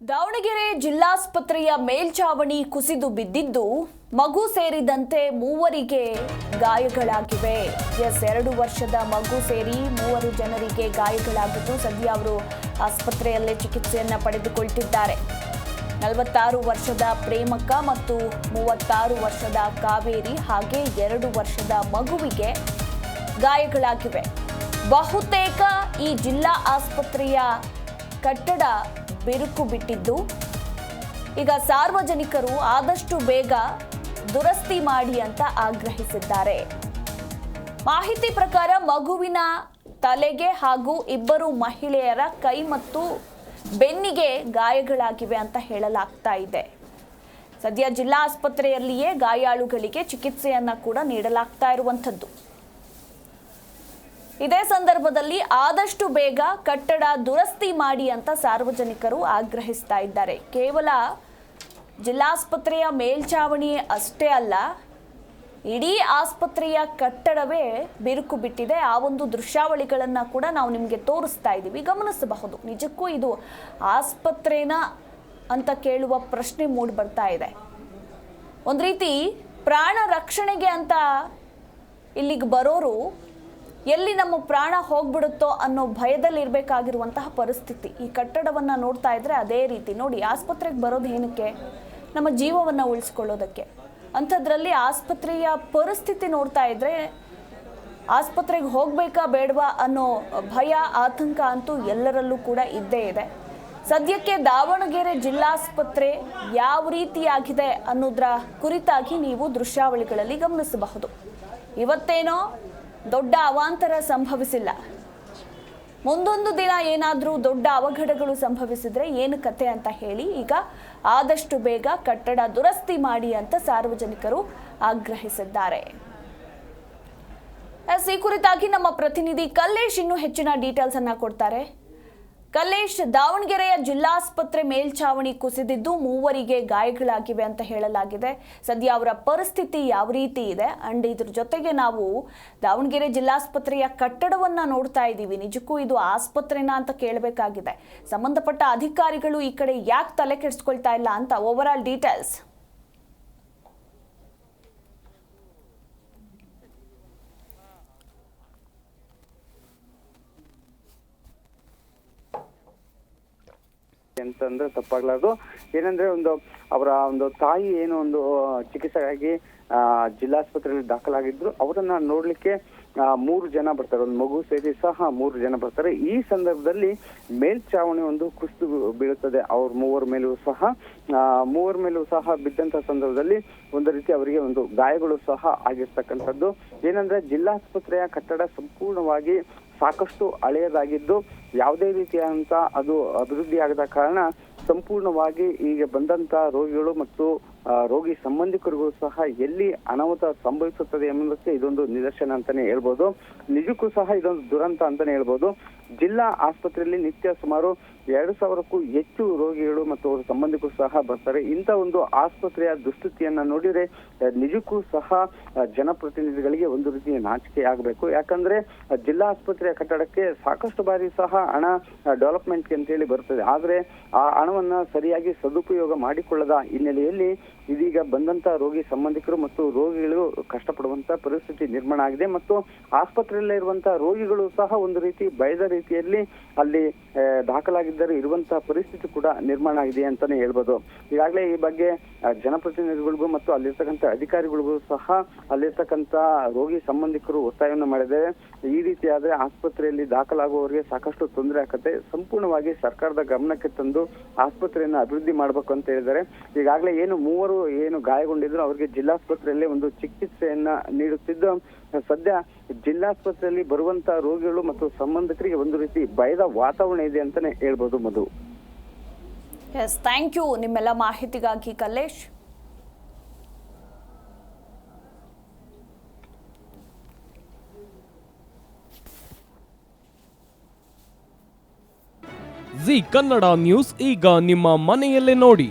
ದಾವಣಗೆರೆ ಜಿಲ್ಲಾಸ್ಪತ್ರೆಯ ಮೇಲ್ಛಾವಣಿ ಕುಸಿದು ಬಿದ್ದಿದ್ದು ಮಗು ಸೇರಿದಂತೆ ಮೂವರಿಗೆ ಗಾಯಗಳಾಗಿವೆ. ಎಸ್, ಎರಡು ವರ್ಷದ ಮಗು ಸೇರಿ ಮೂವರು ಜನರಿಗೆ ಗಾಯಗಳಾಗಿದ್ದು ಸದ್ಯ ಅವರು ಆಸ್ಪತ್ರೆಯಲ್ಲೇ ಚಿಕಿತ್ಸೆಯನ್ನು ಪಡೆದುಕೊಳ್ತಿದ್ದಾರೆ. ನಲವತ್ತಾರು ವರ್ಷದ ಪ್ರೇಮಕ್ಕ ಮತ್ತು ಮೂವತ್ತಾರು ವರ್ಷದ ಕಾವೇರಿ ಹಾಗೆ ಎರಡು ವರ್ಷದ ಮಗುವಿಗೆ ಗಾಯಗಳಾಗಿವೆ. ಬಹುತೇಕ ಈ ಜಿಲ್ಲಾ ಆಸ್ಪತ್ರೆಯ ಕಟ್ಟಡ ಬಿರುಕು ಬಿಟ್ಟಿದ್ದು. ಈಗ ಸಾರ್ವಜನಿಕರು ಆದಷ್ಟು ಬೇಗ ದುರಸ್ತಿ ಮಾಡಿ ಅಂತ ಆಗ್ರಹಿಸಿದ್ದಾರೆ. ಮಾಹಿತಿ ಪ್ರಕಾರ ಮಗುವಿನ ತಲೆಗೆ ಹಾಗೂ ಇಬ್ಬರು ಮಹಿಳೆಯರ ಕೈ ಮತ್ತು ಬೆನ್ನಿಗೆ ಗಾಯಗಳಾಗಿವೆ ಅಂತ ಹೇಳಲಾಗ್ತಾ ಇದೆ. ಸದ್ಯ ಜಿಲ್ಲಾ ಆಸ್ಪತ್ರೆಯಲ್ಲಿಯೇ ಗಾಯಾಳುಗಳಿಗೆ ಚಿಕಿತ್ಸೆಯನ್ನ ಕೂಡ ನೀಡಲಾಗ್ತಾ ಇರುವಂಥದ್ದು. ಇದೇ ಸಂದರ್ಭದಲ್ಲಿ ಆದಷ್ಟು ಬೇಗ ಕಟ್ಟಡ ದುರಸ್ತಿ ಮಾಡಿ ಅಂತ ಸಾರ್ವಜನಿಕರು ಆಗ್ರಹಿಸ್ತಾ ಇದ್ದಾರೆ. ಕೇವಲ ಜಿಲ್ಲಾಸ್ಪತ್ರೆಯ ಮೇಲ್ಛಾವಣಿ ಅಷ್ಟೇ ಅಲ್ಲ, ಇಡೀ ಆಸ್ಪತ್ರೆಯ ಕಟ್ಟಡವೇ ಬಿರುಕು ಬಿಟ್ಟಿದೆ. ಆ ಒಂದು ದೃಶ್ಯಾವಳಿಗಳನ್ನು ಕೂಡ ನಾವು ನಿಮಗೆ ತೋರಿಸ್ತಾ ಇದ್ದೀವಿ. ಗಮನಿಸಬಹುದು. ನಿಜಕ್ಕೂ ಇದು ಆಸ್ಪತ್ರೆನ ಅಂತ ಕೇಳುವ ಪ್ರಶ್ನೆ ಮೂಡ್ ಬರ್ತಾ ಇದೆ. ಒಂದು ರೀತಿ ಪ್ರಾಣ ರಕ್ಷಣೆಗೆ ಅಂತ ಇಲ್ಲಿಗೆ ಬರೋರು ಎಲ್ಲಿ ನಮ್ಮ ಪ್ರಾಣ ಹೋಗ್ಬಿಡುತ್ತೋ ಅನ್ನೋ ಭಯದಲ್ಲಿ ಇರಬೇಕಾಗಿರುವಂತಹ ಪರಿಸ್ಥಿತಿ. ಈ ಕಟ್ಟಡವನ್ನು ನೋಡ್ತಾ ಇದ್ರೆ ಅದೇ ರೀತಿ. ನೋಡಿ, ಆಸ್ಪತ್ರೆಗೆ ಬರೋದು ಏನಕ್ಕೆ? ನಮ್ಮ ಜೀವವನ್ನು ಉಳಿಸ್ಕೊಳ್ಳೋದಕ್ಕೆ. ಅಂಥದ್ರಲ್ಲಿ ಆಸ್ಪತ್ರೆಯ ಪರಿಸ್ಥಿತಿ ನೋಡ್ತಾ ಇದ್ರೆ ಆಸ್ಪತ್ರೆಗೆ ಹೋಗ್ಬೇಕಾ ಬೇಡವಾ ಅನ್ನೋ ಭಯ, ಆತಂಕ ಅಂತೂ ಎಲ್ಲರಲ್ಲೂ ಕೂಡ ಇದ್ದೇ ಇದೆ. ಸದ್ಯಕ್ಕೆ ದಾವಣಗೆರೆ ಜಿಲ್ಲಾಸ್ಪತ್ರೆ ಯಾವ ರೀತಿಯಾಗಿದೆ ಅನ್ನೋದ್ರ ಕುರಿತಾಗಿ ನೀವು ದೃಶ್ಯಾವಳಿಗಳಲ್ಲಿ ಗಮನಿಸಬಹುದು. ಇವತ್ತೇನೋ ದೊಡ್ಡ ಅವಾಂತರ ಸಂಭವಿಸಿಲ್ಲ. ಮುಂದೊಂದು ದಿನ ಏನಾದರೂ ದೊಡ್ಡ ಅವಘಡಗಳು ಸಂಭವಿಸಿದ್ರೆ ಏನು ಕತೆ ಅಂತ ಹೇಳಿ ಈಗ ಆದಷ್ಟು ಬೇಗ ಕಟ್ಟಡ ದುರಸ್ತಿ ಮಾಡಿ ಅಂತ ಸಾರ್ವಜನಿಕರು ಆಗ್ರಹಿಸಿದ್ದಾರೆ. ಈ ಕುರಿತಾಗಿ ನಮ್ಮ ಪ್ರತಿನಿಧಿ ಕಲ್ಲೇಶ್ ಇನ್ನೂ ಹೆಚ್ಚಿನ ಡೀಟೇಲ್ಸ್ ಅನ್ನ ಕೊಡ್ತಾರೆ. ಕಲ್ಲೇಶ್ ದಾವಣಗೆರೆಯ ಜಿಲ್ಲಾಸ್ಪತ್ರೆ ಮೇಲ್ಛಾವಣಿ ಕುಸಿದಿದ್ದು ಮೂವರಿಗೆ ಗಾಯಗಳಾಗಿವೆ ಅಂತ ಹೇಳಲಾಗಿದೆ. ಸದ್ಯ ಅವರ ಪರಿಸ್ಥಿತಿ ಯಾವ ರೀತಿ ಇದೆ? ಅಂಡ್ ಇದ್ರ ಜೊತೆಗೆ ನಾವು ದಾವಣಗೆರೆ ಜಿಲ್ಲಾಸ್ಪತ್ರೆಯ ಕಟ್ಟಡವನ್ನ ನೋಡ್ತಾ ಇದ್ದೀವಿ. ನಿಜಕ್ಕೂ ಇದು ಆಸ್ಪತ್ರೆನಾ ಅಂತ ಕೇಳಬೇಕಾಗಿದೆ. ಸಂಬಂಧಪಟ್ಟ ಅಧಿಕಾರಿಗಳು ಈ ಕಡೆ ಯಾಕೆ ತಲೆ ಕೆಡಿಸ್ಕೊಳ್ತಾ ಇಲ್ಲ ಅಂತ ಓವರ್ ಆಲ್ ಡೀಟೇಲ್ಸ್ ಅಂತಂದ್ರೆ ತಪ್ಪಾಗ್ಲಾರ್ದು. ಏನಂದ್ರೆ ಒಂದು ಅವರ ಒಂದು ತಾಯಿ ಏನು ಒಂದು ಚಿಕಿತ್ಸೆಗಾಗಿ ಜಿಲ್ಲಾಸ್ಪತ್ರೆಯಲ್ಲಿ ದಾಖಲಾಗಿದ್ರು. ಅವರನ್ನ ನೋಡ್ಲಿಕ್ಕೆ ಮೂರು ಜನ ಬರ್ತಾರೆ. ಒಂದು ಮಗು ಸೇರಿ ಸಹ ಮೂರು ಜನ ಬರ್ತಾರೆ. ಈ ಸಂದರ್ಭದಲ್ಲಿ ಮೇಲ್ಚಾವಣಿ ಒಂದು ಕುಸಿದು ಬೀಳುತ್ತದೆ. ಅವ್ರ ಮೂವರ ಮೇಲೂ ಸಹ ಮೂವರ ಮೇಲೂ ಸಹ ಬಿದ್ದಂತ ಸಂದರ್ಭದಲ್ಲಿ ಒಂದು ರೀತಿ ಅವರಿಗೆ ಒಂದು ಗಾಯಗಳು ಸಹ ಆಗಿರ್ತಕ್ಕಂಥದ್ದು. ಏನಂದ್ರೆ ಜಿಲ್ಲಾಸ್ಪತ್ರೆಯ ಕಟ್ಟಡ ಸಂಪೂರ್ಣವಾಗಿ ಸಾಕಷ್ಟು ಹಳೆಯದಾಗಿದ್ದು ಯಾವುದೇ ರೀತಿಯಾದಂತ ಅದು ಅಭಿವೃದ್ಧಿ ಆಗದ ಕಾರಣ ಸಂಪೂರ್ಣವಾಗಿ ಈಗ ಬಂದಂತ ರೋಗಿಗಳು ಮತ್ತು ರೋಗಿ ಸಂಬಂಧಿಕರಿಗೂ ಸಹ ಎಲ್ಲಿ ಅನಾಹುತ ಸಂಭವಿಸುತ್ತದೆ ಎಂಬುದಕ್ಕೆ ಇದೊಂದು ನಿದರ್ಶನ ಅಂತಾನೆ ಹೇಳ್ಬೋದು. ನಿಜಕ್ಕೂ ಸಹ ಇದೊಂದು ದುರಂತ ಅಂತಾನೆ ಹೇಳ್ಬೋದು. ಜಿಲ್ಲಾ ಆಸ್ಪತ್ರೆಯಲ್ಲಿ ನಿತ್ಯ ಸುಮಾರು ಎರಡು ಸಾವಿರಕ್ಕೂ ಹೆಚ್ಚು ರೋಗಿಗಳು ಮತ್ತು ಅವರ ಸಂಬಂಧಿಕರು ಸಹ ಬರ್ತಾರೆ. ಇಂಥ ಒಂದು ಆಸ್ಪತ್ರೆಯ ದುಸ್ಥಿತಿಯನ್ನ ನೋಡಿದ್ರೆ ನಿಜಕ್ಕೂ ಸಹ ಜನಪ್ರತಿನಿಧಿಗಳಿಗೆ ಒಂದು ರೀತಿಯ ನಾಚಿಕೆ ಆಗಬೇಕು. ಯಾಕಂದ್ರೆ ಜಿಲ್ಲಾ ಆಸ್ಪತ್ರೆಯ ಕಟ್ಟಡಕ್ಕೆ ಸಾಕಷ್ಟು ಬಾರಿ ಸಹ ಹಣ ಡೆವಲಪ್ಮೆಂಟ್ಗೆ ಅಂತೇಳಿ ಬರ್ತದೆ. ಆದ್ರೆ, ಆ ಹಣವನ್ನ ಸರಿಯಾಗಿ ಸದುಪಯೋಗ ಮಾಡಿಕೊಳ್ಳದ ಹಿನ್ನೆಲೆಯಲ್ಲಿ ಇದೀಗ ಬಂದಂತ ರೋಗಿ ಸಂಬಂಧಿಕರು ಮತ್ತು ರೋಗಿಗಳು ಕಷ್ಟಪಡುವಂತ ಪರಿಸ್ಥಿತಿ ನಿರ್ಮಾಣ ಆಗಿದೆ ಮತ್ತು ಆಸ್ಪತ್ರೆಯಲ್ಲೇ ಇರುವಂತಹ ರೋಗಿಗಳು ಸಹ ಒಂದು ರೀತಿ ಭಯದ ರೀತಿಯಲ್ಲಿ ಅಲ್ಲಿ ದಾಖಲಾಗಿದ್ದರೆ ಇರುವಂತಹ ಪರಿಸ್ಥಿತಿ ಕೂಡ ನಿರ್ಮಾಣ ಆಗಿದೆ ಅಂತಾನೆ ಹೇಳ್ಬೋದು. ಈಗಾಗಲೇ ಈ ಬಗ್ಗೆ ಜನಪ್ರತಿನಿಧಿಗಳಿಗೂ ಮತ್ತು ಅಲ್ಲಿರ್ತಕ್ಕಂಥ ಅಧಿಕಾರಿಗಳಿಗೂ ಸಹ ಅಲ್ಲಿರ್ತಕ್ಕಂಥ ರೋಗಿ ಸಂಬಂಧಿಕರು ಒತ್ತಾಯವನ್ನು ಮಾಡಿದ್ದಾರೆ. ಈ ರೀತಿ ಆಸ್ಪತ್ರೆಯಲ್ಲಿ ದಾಖಲಾಗುವವರಿಗೆ ಸಾಕಷ್ಟು ತೊಂದರೆ ಆಗುತ್ತೆ. ಸಂಪೂರ್ಣವಾಗಿ ಸರ್ಕಾರದ ಗಮನಕ್ಕೆ ತಂದು ಆಸ್ಪತ್ರೆಯನ್ನು ಅಭಿವೃದ್ಧಿ ಮಾಡಬೇಕು ಅಂತ ಹೇಳಿದ್ದಾರೆ. ಈಗಾಗಲೇ ಏನು ಮೂವರು ಏನು ಗಾಯಗೊಂಡಿದ್ರು ಅವರಿಗೆ ಜಿಲ್ಲಾಸ್ಪತ್ರೆಯಲ್ಲಿ ಒಂದು ಚಿಕಿತ್ಸೆಯನ್ನ ನೀಡುತ್ತಿದ್ದು ಸದ್ಯ ಜಿಲ್ಲಾಸ್ಪತ್ರೆಯಲ್ಲಿ ಬರುವಂತ ರೋಗಿಗಳು ಮತ್ತು ಸಂಬಂಧಿಕರಿಗೆ ಒಂದು ರೀತಿ ಭಯದ ವಾತಾವರಣ ಇದೆ ಅಂತಾನೆ ಹೇಳ್ಬೋದು ಮಧು. ಎಸ್ ಥ್ಯಾಂಕ್ ಯು ನಿಮ್ಮೆಲ್ಲ ಮಾಹಿತಿಗಾಗಿ ಕಲ್ಲೇಶ್. ಜಿ ಕನ್ನಡ ನ್ಯೂಸ್ ಈಗ ನಿಮ್ಮ ಮನೆಯಲ್ಲೇ ನೋಡಿ.